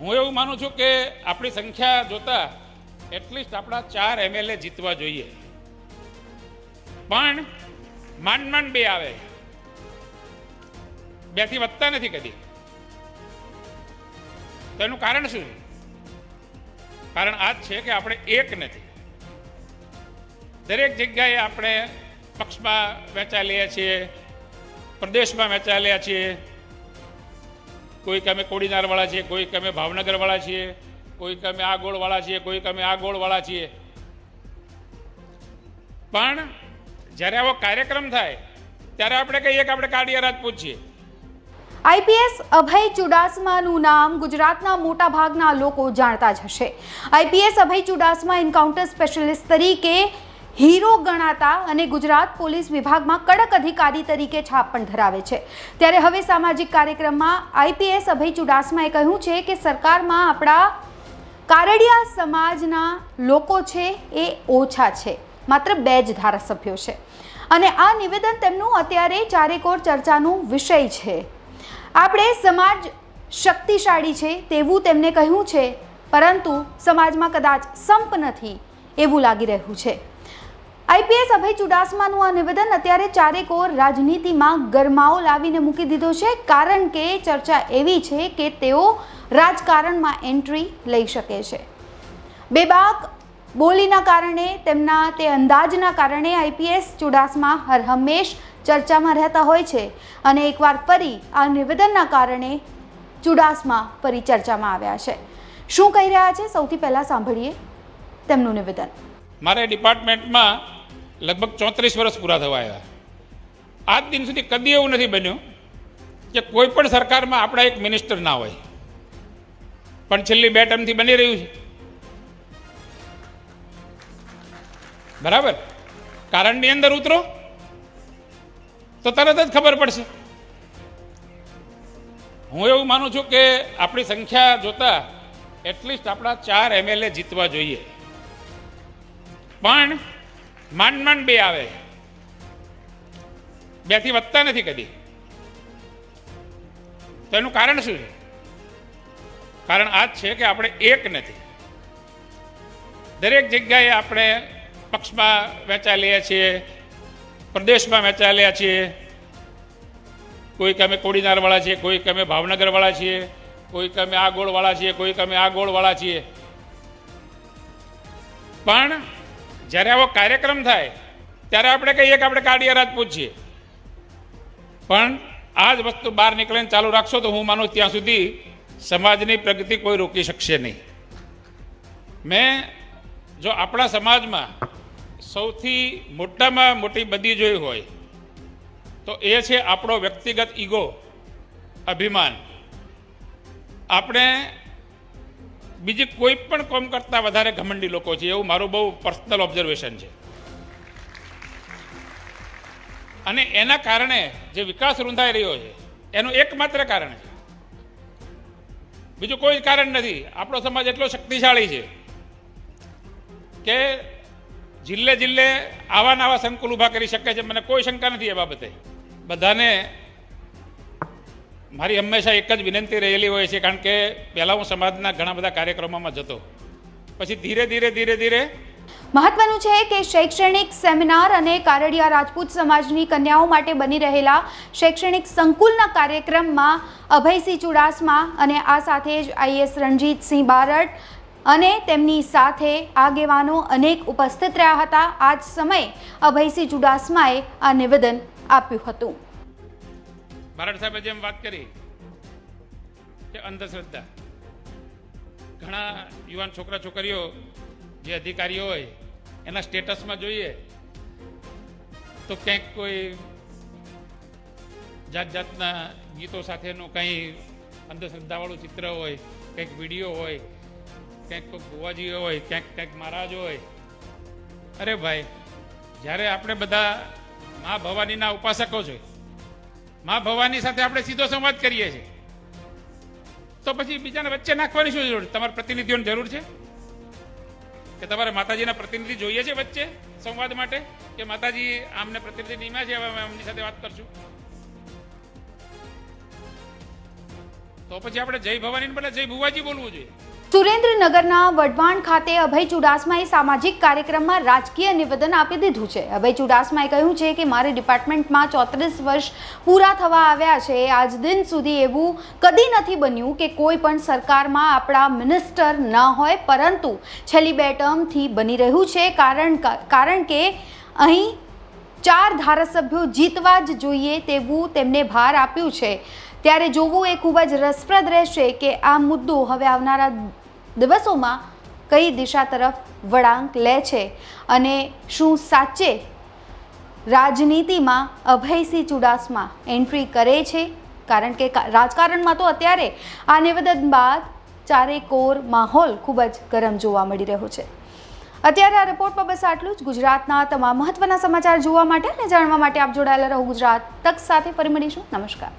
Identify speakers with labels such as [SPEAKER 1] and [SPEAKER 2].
[SPEAKER 1] હું એવું માનું છું કે આપણી સંખ્યા જોતા એટલીસ્ટ આપણા ચાર એમએલએ જીતવા જોઈએ. પણ માંડ માંડ બે આવે. બેથી વધતા નથી કદી. તો એનું કારણ શું છે? કારણ આ જ છે કે આપણે એક નથી. દરેક જગ્યાએ આપણે પક્ષમાં વહેંચાયેલા છીએ, પ્રદેશમાં વહેંચાયેલા છીએ. કોઈક અમે કોડીનારવાળા છીએ, કોઈક અમે ભાવનગરવાળા છીએ, કોઈક અમે આ ગોળવાળા છીએ, કોઈક અમે આ ગોળવાળા છીએ. પણ જ્યારે આવો કાર્યક્રમ થાય, ત્યારે આપણે કહીએ કે આપણે કાડિયા રાજપૂત છીએ
[SPEAKER 2] આઈપીએસ અભય ચુડાસમાનું નામ ગુજરાતના મોટા ભાગના લોકો જાણતા જ હશે. IPS Abhay Chudasama encounter specialist તરીકે હીરો ગણાતા અને ગુજરાત પોલીસ વિભાગમાં કડક અધિકારી તરીકે છાપ પણ ધરાવે છે. ત્યારે હવે સામાજિક કાર્યક્રમમાં આઈપીએસ અભય ચુડાસમાએ કહ્યું છે કે સરકારમાં આપણા કારડિયા સમાજના લોકો છે એ ઓછા છે. માત્ર બે જ ધારાસભ્યો છે. અને આ નિવેદન તેમનું અત્યારે ચારેકોર ચર્ચાનું વિષય છે. આપણે સમાજ શક્તિશાળી છે તેવું તેમને કહ્યું છે, પરંતુ સમાજમાં કદાચ સંપ નથી એવું લાગી રહ્યું છે. આઈપીએસ અભય ચુડાસમાનું આ નિવેદન અત્યારે ચારેકોર રાજનીતિમાં ગરમાવો લાવીને મૂકી દીધો છે, કારણ કે ચર્ચા એવી છે કે તેઓ રાજકારણમાં એન્ટ્રી લઈ શકે છે. બેબાક બોલીના કારણે, તેમના તે અંદાજના કારણે આઈપીએસ ચુડાસમા હર હંમેશ ચર્ચામાં રહેતા હોય છે અને એકવાર ફરી આ નિવેદનના કારણે ચુડાસમા ફરી ચર્ચામાં આવ્યા છે. શું કહી રહ્યા છે? સૌથી પહેલાં સાંભળીએ તેમનું નિવેદન.
[SPEAKER 1] મારે ડિપાર્ટમેન્ટમાં લગભગ ચોત્રીસ વર્ષ પૂરા થવા આવ્યા. આજ દિન સુધી કદી એવું નથી બન્યું કે કોઈ પણ સરકારમાં આપણા એક મિનિસ્ટર ના હોય. પણ છેલ્લી બે ટર્મથી બની રહ્યું છે. બરાબર? કારણની અંદર ઉતરો, તો તરત જ ખબર પડશે. હું એવું માનું છું કે આપણી સંખ્યા જોતા એટલીસ્ટ આપણા ચાર એમએલએ જીતવા જોઈએ. પણ માંડ માંડ બે આવે. બેથી વધતા નથી કદી. તો એનું કારણ શું છે? કારણ આ જ છે કે આપણે એક નથી. દરેક જગ્યાએ આપણે પક્ષમાં વહેંચાયેલા છીએ, પ્રદેશમાં વહેંચાયેલા છીએ. કોઈક અમે કોડીનારવાળા છીએ, કોઈક અમે ભાવનગરવાળા છીએ, કોઈક અમે આ ગોળવાળા છીએ, કોઈક અમે આ ગોળવાળા છીએ. પણ જ્યારે આવો કાર્યક્રમ થાય, ત્યારે આપણે કહીએ કે આપણે કાડિયા રાજપૂત છીએ પણ આ જ વસ્તુ બહાર નીકળીને ચાલુ રાખશો તો હું માનું ત્યાં સુધી સમાજની પ્રગતિ કોઈ રોકી શકશે નહીં. મેં જો આપણા સમાજમાં સૌથી મોટામાં મોટી બદી જોઈ હોય, તો એ છે આપણો વ્યક્તિગત ઈગો, અભિમાન. આપણે બીજી કોઈ પણ કોમ કરતાં વધારે ઘમંડી લોકો છે, એવું મારું બહુ પર્સનલ ઓબ્ઝર્વેશન છે. અને એના કારણે જે વિકાસ રૂંધાઈ રહ્યો છે, એનું એકમાત્ર કારણ છે. બીજું કોઈ કારણ નથી. આપણો સમાજ એટલો શક્તિશાળી છે કે જિલ્લે જિલ્લે આવા નવા સંકુલ ઊભા કરી શકે છે. મને કોઈ શંકા નથી એ બાબતે. બધાને મારી હંમેશા એક જ વિનંતી રહેલી હોય છે, કારણ કે પહેલાં હું સમાજના ઘણા બધા કાર્યક્રમોમાં જતો. પછી ધીરે ધીરે ધીરે ધીરે
[SPEAKER 2] મહત્વનું છે કે શૈક્ષણિક સેમિનાર અને કારડિયા રાજપૂત સમાજની કન્યાઓ માટે બની રહેલા શૈક્ષણિક સંકુલના કાર્યક્રમમાં અભયસિંહ ચુડાસમા અને આ સાથે જ આઈએસ રણજીતસિંહ બારડ અને તેમની સાથે આગેવાનો અનેક ઉપસ્થિત રહ્યા હતા. આ જ સમયે અભયસિંહ ચુડાસમાએ આ નિવેદન આપ્યું હતું.
[SPEAKER 1] બારડ સાહેબે જેમ વાત કરી કે અંધશ્રદ્ધા. ઘણા યુવાન છોકરા છોકરીઓ જે અધિકારીઓ હોય, એના સ્ટેટસમાં જોઈએ તો ક્યાંક કોઈ જાત જાતના ગીતો સાથેનું કંઈ અંધશ્રદ્ધાવાળું ચિત્ર હોય, કંઈક વીડિયો હોય, ક્યાંક કોઈ ગોવાજી હોય, ક્યાંક ક્યાંક મહારાજ હોય. અરે ભાઈ, જ્યારે આપણે બધા મા ભવાનીના ઉપાસકો છે મા ભવાની સાથે આપણે સીધો સંવાદ કરીએ છીએ. તો પછી બીજાને વચ્ચે નાખવાની શું જરૂર? તમારા પ્રતિનિધિઓની જરૂર છે? કે તમારે માતાજીના પ્રતિનિધિ જોઈએ છે વચ્ચે સંવાદ માટે? કે માતાજી આમને પ્રતિનિધિ નિમ્યા છે હવે એમની સાથે વાત કરશું? તો તો પછી આપણે જય ભવાની બદલે જય ભુવાજી બોલવું જોઈએ.
[SPEAKER 2] સુરેન્દ્રનગરના વઢવાણ ખાતે અભય ચુડાસમાએ સામાજિક કાર્યક્રમમાં રાજકીય નિવેદન આપી દીધું છે. અભય ચુડાસમાએ કહ્યું છે કે મારે ડિપાર્ટમેન્ટમાં ચોત્રીસ વર્ષ પૂરા થવા આવ્યા છે. આજ દિન સુધી એવું કદી નથી બન્યું કે કોઈ પણ સરકારમાં આપણા મિનિસ્ટર ન હોય, પરંતુ છેલ્લી બે ટર્મથી બની રહ્યું છે. કારણ કારણ કે અહીં ચાર ધારાસભ્યો જીતવા જ જોઈએ તેવું તેમને ભાર આપ્યું છે. ત્યારે જોવું એ ખૂબ જ રસપ્રદ રહેશે કે આ મુદ્દો હવે આવનારા દિવસોમાં કઈ દિશા તરફ વળાંક લે છે અને શું સાચે રાજનીતિમાં અભયસિંહ ચુડાસમા એન્ટ્રી કરે છે? કારણ કે રાજકારણમાં તો અત્યારે આ નિવેદન બાદ ચારે કોર માહોલ ખૂબ જ ગરમ જોવા મળી રહ્યો છે. અત્યારે આ રિપોર્ટ પર બસ આટલું જ. ગુજરાતના તમામ મહત્ત્વના સમાચાર જોવા માટે અને જાણવા માટે આપ જોડાયેલા રહો ગુજરાત તક સાથે. ફરી મળીશું. નમસ્કાર.